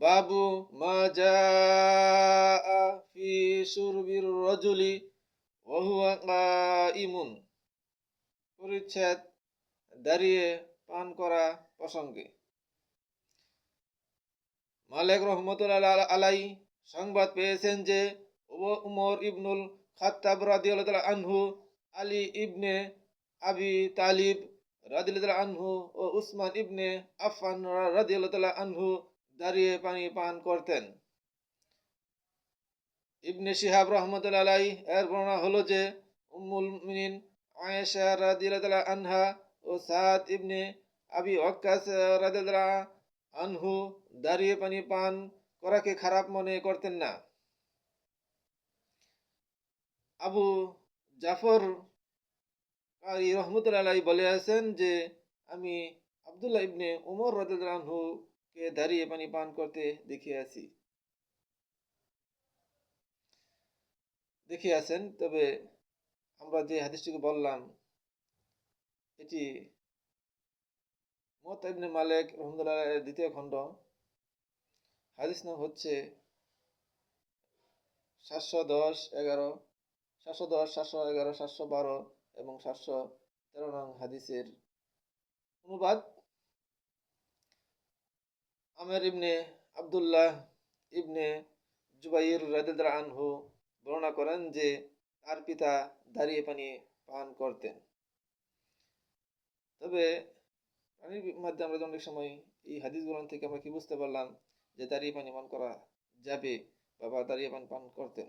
বাবু মা জাআ ফি শুরবির রজুলি কাইমুন পরিচ্ছেদ, দাঁড়িয়ে পান করা প্রসঙ্গে। মালেক রহমতুল্লাহ আলাই সংবাদ পেয়েছেন যে উম- উমর ইবনুল খাত্তাব রাদিয়াল্লাহু আনহু, আলী ইবনে আবি তালিব রাদিয়াল্লাহু আনহু ও উসমান ইবনে আফফান রাদিয়াল্লাহু আনহু দাঁড়িয়ে পানি পান করতেন। ইবনে শিহাব রহমতুল্লাহ আলাই এর বর্ণনা হলো যে, উম্মুল মিনিন আয়েশা রাদিয়াল্লাহু আনহা ও সাদ ইবনে আবি ওয়াক্কাস রাদিয়াল্লাহু আনহু দাঁড়িয়ে পানি পান করাকে খারাপ মনে করতেন না। আবু জাফর রহমতুল্লাহ বলে আছেন যে, আমি আবদুল্লাহ ইবনে উমর রাদিয়াল্লাহু কে দাঁড়িয়ে পানি পান করতে দেখিয়াছি দেখিয়াছেন তবে আমরা যে হাদিসটিকে বললাম, এটি মত ইবনে মালিক রহমতুল্লাহ এর দ্বিতীয় খণ্ড। হাদিস নাম হচ্ছে সাতশো দশ এগারো, সাতশো দশ, সাতশো এগারো, সাতশো বারো এবং সাতশো তেরো নং হাদিসের অনুবাদ। আমের ইবনে আবদুল্লাহ ইবনে জুবাইর রাদিল্লা আনহু বর্ণনা করেন যে তার পিতা দাঁড়িয়ে পানি পান করতেন। তবে পানির মাধ্যমে আমরা অনেক সময় এই হাদিসগুলো থেকে আমরা কি বুঝতে পারলাম যে দাঁড়িয়ে পানি পান করা যাবে বাবা দাঁড়িয়ে পানি পান করতেন।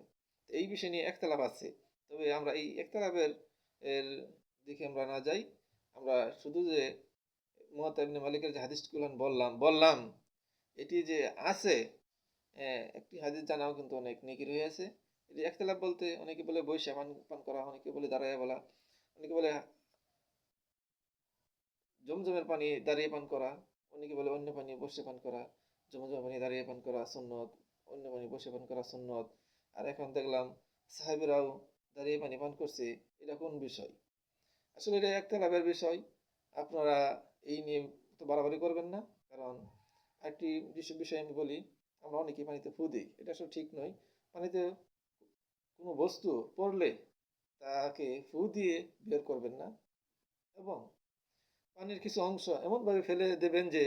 এই বিষয় নিয়ে একতলাপ আছে। তবে আমরা এই একতলাপের এর দিকে আমরা না যাই। আমরা শুধু যে ইবনে মালিকের যে হাদিসগুলো বললাম বললাম এটি যে আছে একটি হাদিস জানাও কিন্তু অনেক নেকি রয়েছে এটি একতলাপ বলতে অনেকে বলে বৈশা পান পান করা, অনেকে বলে দাঁড়ায় বলা, অনেকে বলে জমজমের পানি দাঁড়িয়ে পান করা, অনেকে বলে অন্য পানি বসে পান করা, জমজমের পানি দাঁড়িয়ে পান করা সুন্নত, অন্য পানি বসে পান করা সুন্নত। আর এখন দেখলাম সাহেবেরাও দাঁড়িয়ে পানি পান করছে, এটা কোন বিষয়? আসলে এটা একটা লাভের বিষয়, আপনারা এই নিয়ে তো বাড়াবাড়ি করবেন না, কারণ একটি বিষয় আমি বলি, আমরা অনেকে পানিতে ফু দিই, এটা আসলে ঠিক নয়। পানিতে কোনো বস্তু পড়লে তাকে ফু দিয়ে বের করবেন না এবং পানির কিছু অংশ এমনভাবে ফেলে দেবেন যে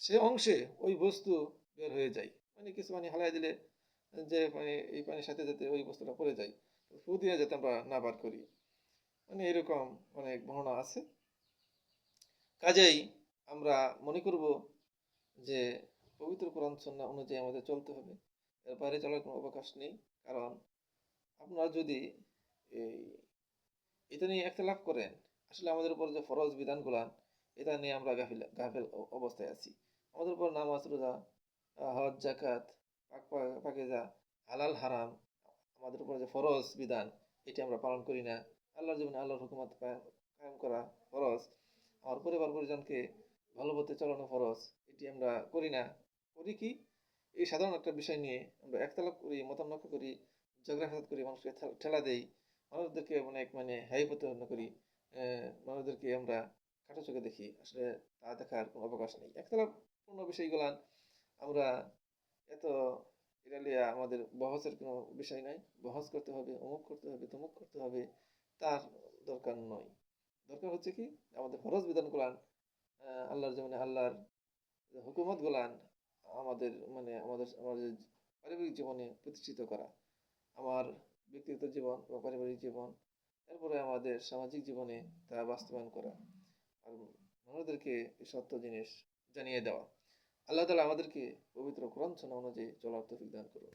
সে অংশে ওই বস্তু বের হয়ে যায়। মানে কিছু পানি হালাই দিলে যে পানি, এই পানির সাথে যাতে ওই বস্তুটা পড়ে যায় ফু দিয়ে যাতে আমরা না বার করি। মানে এরকম অনেক বর্ণনা আছে। কাজেই আমরা মনে করব যে পবিত্র কোরআন সন্না অনুযায়ী আমাদের চলতে হবে। এর বাইরে চলার কোনো অবকাশ নেই, কারণ আপনারা যদি এই, এটা নিয়ে একতলাফ করেন, আসলে আমাদের উপর যে ফরজ বিধানগুলান এটা নিয়ে আমরা গাফিল গাফিল অবস্থায় আছি। আমাদের উপর নামাজ, রোজা হজ জাকাত পাকেজা, হালাল, হারাম, আমাদের উপর যে ফরজ বিধান, এটি আমরা পালন করি না। আল্লাহর জীবনে আল্লাহর হুকুমত কায়েম করা ফরজ। আমার পরিবার, পরিজনকে ভালো পথে চালানো ফরজ এটি আমরা করি না। করি কি? এই সাধারণ একটা বিষয় নিয়ে আমরা একতলাপ করি মতামত করি ঝগড়া করি মানুষকে ঠেল- দেই। মানুষদেরকে অনেক মানে হাই প্রতিপন্ন করি। মানুষদেরকে আমরা খাটো চোখে দেখি। আসলে তা দেখার কোনো অবকাশ নেই। একতলা একতলাপূর্ণ বিষয়গুলান আমরা এত ইরালিয়া আমাদের বহসের কোনো বিষয় নাই। বহস করতে হবে অমুক করতে হবে তমুক করতে হবে তার দরকার নয়। দরকার হচ্ছে কি? আমাদের ফরজ বিধান আহ, আল্লাহর যেমন আল্লাহর হুকুমত গুলান আমাদের মানে আমাদের আমাদের পারিবারিক জীবনে প্রতিষ্ঠিত করা, আমার ব্যক্তিগত জীবন বা পারিবারিক জীবন, এরপরে আমাদের সামাজিক জীবনে তা বাস্তবায়ন করা আর মানুষদেরকে এই সত্য জিনিস জানিয়ে দেওয়া। আল্লাহ তালা আমাদেরকে পবিত্র কোরআন শোনা অনুযায়ী চলার তৌফিক দান করুন।